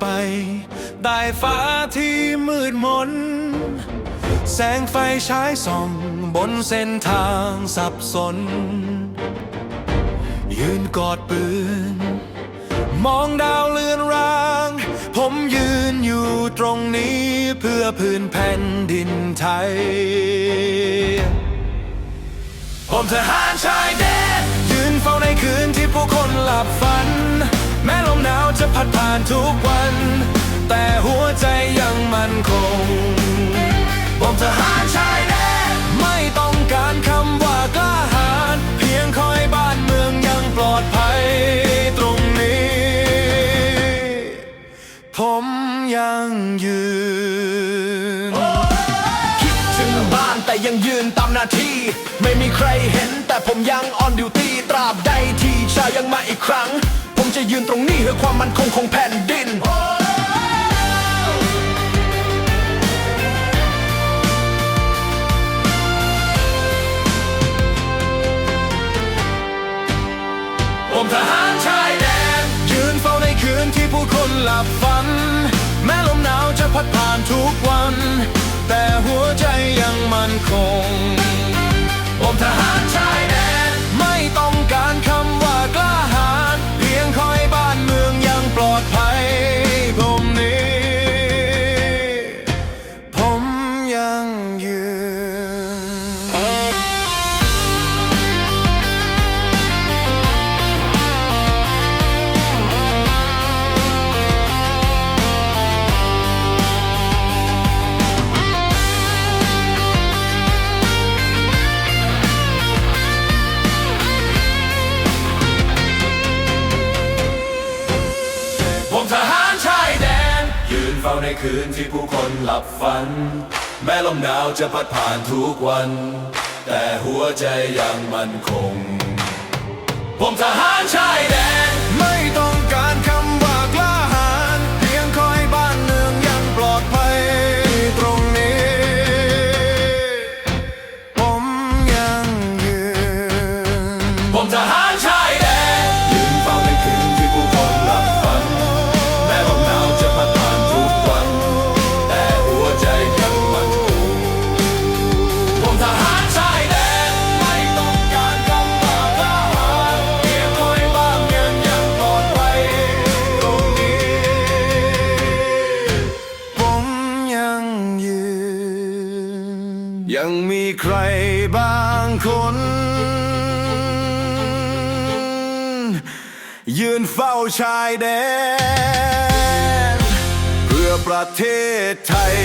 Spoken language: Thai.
ไป ได้ฟ้าที่มืดมน แสงไฟฉายส่องบนเส้นทางสับสน ยืนกอดปืน มองดาวเลือนราง ผมยืนอยู่ตรงนี้เพื่อพื้นแผ่นดินไทย ผมทหารชายแดนยืนเฝ้าในคืนที่ผู้คนหลับฝัน จะพัดผ่านทุกวัน แต่หัวใจยังมั่นคงผมทหารชายแดนไม่ต้องการคำว่ากล้าหาญเพียงคอยบ้านเมืองยังปลอดภัยตรงนี้ ผมยังยืน คิดถึงบ้านแต่ยังยืนตามหน้าที่ ไม่มีใครเห็นแต่ผมยังออนดิวตี้ตราบใดที่ชายังมาอีกครั้ง จะยืนตรงนี้เพื่อความมั่นคงของแผ่นดินผมทหารชายแดน ยืนเฝ้าในคืนที่ผู้คนหลับฝัน แม้ลมหนาวจะพัดผ่านทุกวัน แต่หัวใจยังมั่นคงผมทหาร เฝ้าในคืนที่ผู้คนหลับฝัน แม้ลมหนาวจะพัดผ่านทุกวัน แต่หัวใจยังมั่นคง ผมทหารชายแดนไม่ต้อง ยังมีใครบางคน ยืนเฝ้าชายแดน เพื่อประเทศไทย